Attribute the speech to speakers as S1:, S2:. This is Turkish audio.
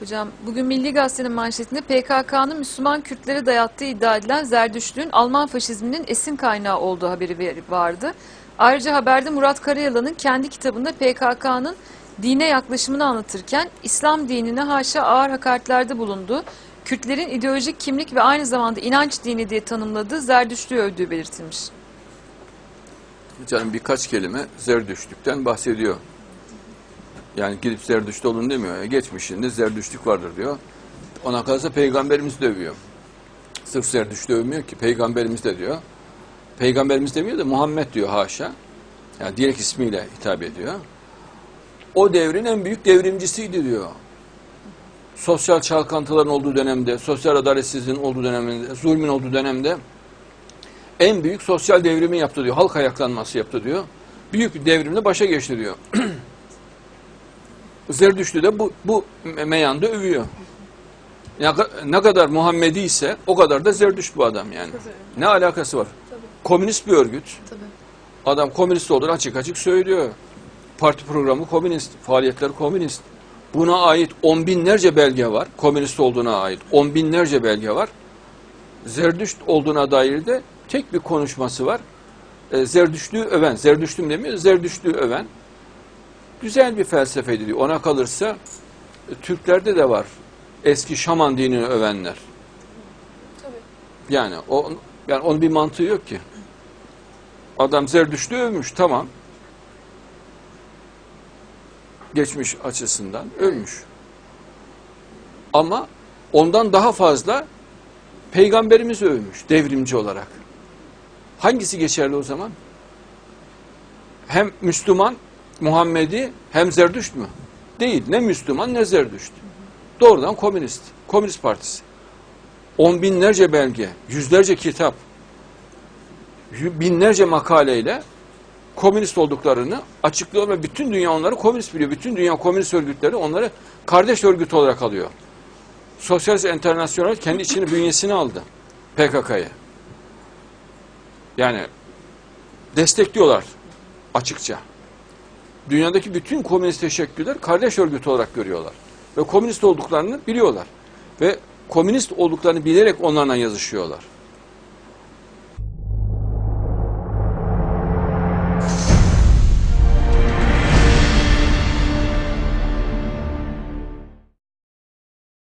S1: Hocam bugün Milli Gazete'nin manşetinde PKK'nın Müslüman Kürtlere dayattığı iddia edilen Zerdüştlüğün Alman faşizminin esin kaynağı olduğu haberi vardı. Ayrıca haberde Murat Karayalan'ın kendi kitabında PKK'nın dine yaklaşımını anlatırken İslam dinine haşa ağır hakaretlerde bulunduğu, Kürtlerin ideolojik kimlik ve aynı zamanda inanç dini diye tanımladığı Zerdüştlüğü övdüğü belirtilmiş.
S2: Canım birkaç kelime zerdüştlükten bahsediyor. Yani gidip zerdüşt olun demiyor. Geçmişinde zerdüştlük vardır diyor. Ona kalırsa peygamberimiz dövüyor. Sırf zerdüşt dövmüyor ki peygamberimiz de diyor. Peygamberimiz demiyor da Muhammed diyor haşa. Yani direkt ismiyle hitap ediyor. O devrin en büyük devrimcisiydi diyor. Sosyal çalkantıların olduğu dönemde, sosyal adaletsizliğin olduğu dönemde, zulmün olduğu dönemde en büyük sosyal devrimi yaptı diyor. Halk ayaklanması yaptı diyor. Büyük bir devrimle başa geçti diyor. Zerdüştü de bu, bu me- meyanda övüyor. Ne, ne kadar Muhammedi ise o kadar da Zerdüşt bu adam yani. Ne alakası var? Komünist bir örgüt. Adam komünist olduğunu açık açık söylüyor. Parti programı komünist, faaliyetler komünist. Buna ait on binlerce belge var. Komünist olduğuna ait on binlerce belge var. Zerdüşt olduğuna dair de tek bir konuşması var. E, Zerdüştlüğü öven, Zerdüştüm demiyor, Zerdüştlüğü öven. Güzel bir felsefeydi diyor. Ona kalırsa e, Türklerde de var. Eski şaman dinini övenler. Yani o yani onun bir mantığı yok ki. Adam Zerdüştlüğü övmüş, tamam. Geçmiş açısından övmüş. Ama ondan daha fazla Peygamberimiz övmüş devrimci olarak. Hangisi geçerli o zaman? Hem Müslüman Muhammedi hem Zerdüşt mü? Değil. Ne Müslüman ne Zerdüşt. Doğrudan komünist. Komünist partisi. On binlerce belge, yüzlerce kitap, binlerce makaleyle komünist olduklarını açıklıyor ve bütün dünya onları komünist biliyor. Bütün dünya komünist örgütleri onları kardeş örgüt olarak alıyor. Sosyalist Enternasyonel kendi içini bünyesine aldı PKK'yı. Yani destekliyorlar açıkça. Dünyadaki bütün komünist teşekkürler kardeş örgütü olarak görüyorlar. Ve komünist olduklarını biliyorlar. Ve komünist olduklarını bilerek onlarla yazışıyorlar.